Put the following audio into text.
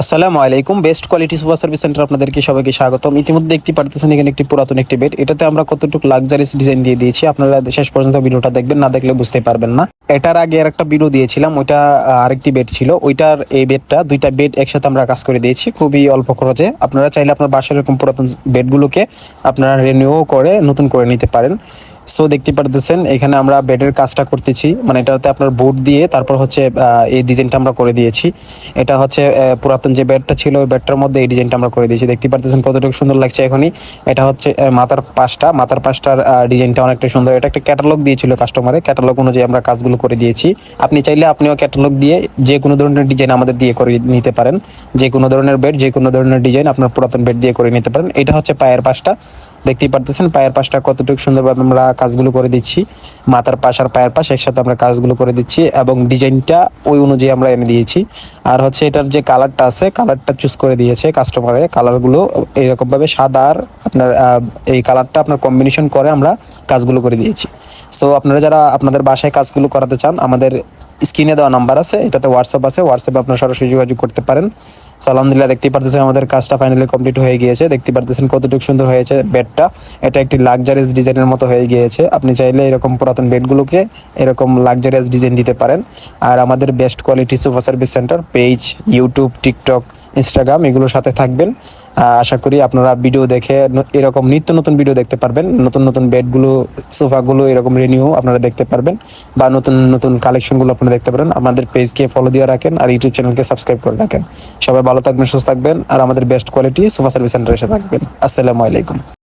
আসসালামু আলাইকুম। Best quality super service centre আপনাদেরকে সবাইকে স্বাগতম। ইতিমধ্যে দেখতে পারতেছেন এখানে একটি পুরাতন একটি বেড। এটাতে আমরা কতটুকু লাক্সারিস ডিজাইন দিয়ে দিয়েছি, আপনারা শেষ পর্যন্ত ভিডিওটা দেখবেন, না দেখলে বুঝতে পারবেন না। এটার আগে আর একটা ভিডিও দিয়েছিলাম, ওইটা আরেকটি বেড ছিল। ওইটার এই বেডটা, দুইটা বেড একসাথে আমরা কাজ করে দিয়েছি, খুবই অল্প খরচে। আপনারা চাইলে আপনার বাসার এরকম পুরাতন বেডগুলোকে আপনারা রিনিউ করে, নতুন করে নিতে পারেন। সো দেখতে পারতেছেন। এখানে আমরা বেডের কাজটা করতেছি। মানে এটাতে আপনার বোর্ড দিয়ে তারপর হচ্ছে এই ডিজাইনটা আমরা করে দিয়েছি। এটা হচ্ছে পুরাতন যে বেডটা ছিল, ওই বেডটার মধ্যে এই ডিজাইনটা আমরা করে দিয়েছি। দেখতে পারতেছেন কতটুকু সুন্দর লাগছে এখনই। এটা হচ্ছে মাথার পাশটা। মাথার পাশটার ডিজাইনটা অনেকটা সুন্দর। এটা একটা ক্যাটালগ দিয়েছিল কাস্টমারে ক্যাটালগ অনুযায়ী আমরা কাজগুলো করে দিয়েছি। আপনি চাইলে আপনিও ক্যাটালগ দিয়ে যে কোনো ধরনের ডিজাইন আমাদের দিয়ে করে নিতে পারেন। যে কোনো ধরনের বেড যে কোনো ধরনের ডিজাইন আপনার পুরাতন বেড দিয়ে করে নিতে পারেন। এটা হচ্ছে পায়ের পাশটা। দেখতেই পারতেছেন, পায়ের পাশটা কতটুকু সুন্দরভাবে আমরা কাজগুলো করে দিচ্ছি। মাথার পাশ আর পায়ের পাশ একসাথে আমরা কাজগুলো করে দিচ্ছি এবং ডিজাইনটা ওই অনুযায়ী আমরা এনে দিয়েছি। আর হচ্ছে এটার যে কালারটা আছে, কালারটা চুজ করে দিয়েছে কাস্টমারে কালারগুলো এরকমভাবে সাদা আর আপনার এই কালারটা আপনার কম্বিনেশন করে আমরা কাজগুলো করে দিয়েছি। সো আপনারা যারা আপনাদের বাসায় কাজগুলো করাতে চান, আমাদের স্ক্রিনে দেওয়া নাম্বার আছে, এটাতে হোয়াটসঅ্যাপ আছে হোয়াটসঅ্যাপে আপনারা সরাসরি যোগাযোগ করতে পারেন। সো আলহামদুলিল্লাহ দেখতে পারতেছেন আমাদের কাজটা ফাইনালি কমপ্লিট হয়ে গিয়েছে। দেখতে পারতেছেন কতটুকু সুন্দর হয়েছে বেডটা এটা একটি লাক্সারিয়াস ডিজাইনের মতো হয়ে গিয়েছে। আপনি চাইলে এরকম পুরাতন বেডগুলোকে এরকম লাক্সারিয়াস ডিজাইন দিতে পারেন। আর আমাদের best quality super service centre page YouTube TikTok Instagram এগুলোর সাথে থাকবেন। আশা করি আপনারা ভিডিও দেখে এরকম নিত্য নতুন ভিডিও দেখতে পারবেন। নতুন নতুন বেডগুলো সোফাগুলো এরকম রিনিউ আপনারা দেখতে পারবেন বা নতুন নতুন কালেকশনগুলো আপনারা দেখতে পারেন। আমাদের পেজকে ফলো দিয়ে রাখেন আর ইউটিউব চ্যানেলকে সাবস্ক্রাইব করে রাখেন। সবাই ভালো থাকবেন, সুস্থ থাকবেন আর আমাদের বেস্ট কোয়ালিটি সোফা সার্ভিস সেন্টারের সাথে থাকবেন। আসসালামু আলাইকুম।